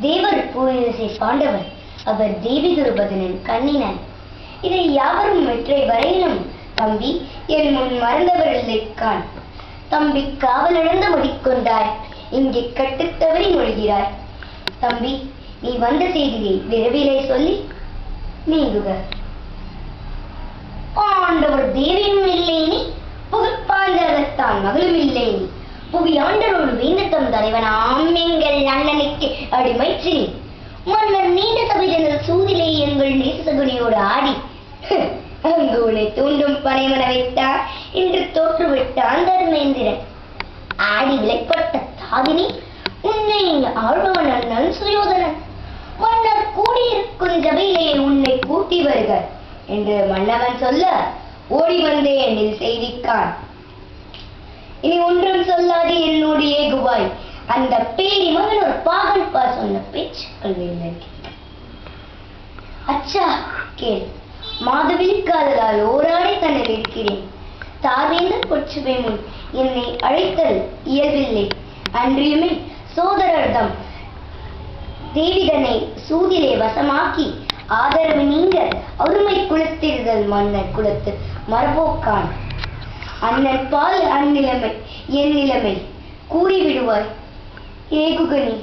தேவர் பூரிசை பாண்டவர் அவர் தேவி துருபதனின் கண்ணினன். இதை யாவரும் வெற்றை வரையிலும் தம்பி என் முன் மறந்தவர்களை தம்பி காவலிழந்து முடிக்கொண்டாய் இங்கே கட்டுத்தவறி மொழிகிறாய் தம்பி நீ வந்த செய்தியை விரைவிலே சொல்லி நீங்குக. ஆண்டவர் தேவியும் இல்லை நீ புகழ்பாஞ்சகத்தான் மகளும் இல்லை நீ புவி ஆண்டரோடு வேந்தத்தம் தலைவனாம். எங்கள் அண்ணனுக்கு அடிமைச்சி. மன்னர் நீண்ட தவிதனர் சூதிலே எங்கள் நேசகுனியோடு ஆடி. அங்கு உன்னை தூண்டும் பனைமன வைத்தார். என்று தோற்றுவிட்டான் தர்மேந்திரன் ஆடி விலைப்பட்ட தாதினி உன்னை ஆழ்பவன் அண்ணன் சுயோதனன். மன்னர் கூடியிருக்கும் சபையிலே உன்னை கூட்டி வருக என்று மன்னவன் சொல்ல ஓடி வந்தே என்னில் செய்திக்கான். இனி ஒன்றும் சொல்லாது என்னோடு ஏகுவாய். அந்த பேரி மகன் ஒரு பாகல் பா சொன்ன பேச்சுக்கள் இல்லை அச்சா கேள். மாதவின் காதலால் ஓராடி தன்னை இருக்கிறேன் தாவேந்தர் கொச்சுவே முன் என்னை அழைத்தல் இயல்பில்லை. அன்றியுமே சோதரர்தம் தேவிதனை சூதிலே வசமாக்கி ஆதரவு நீங்க அருமை குலத்திருதல் மன்னர் குலத்து மரபோக்கான். அண்ணன் பால் அந்நிலைமை என் நிலைமை கூறிவிடுவாய். ஏகுகனி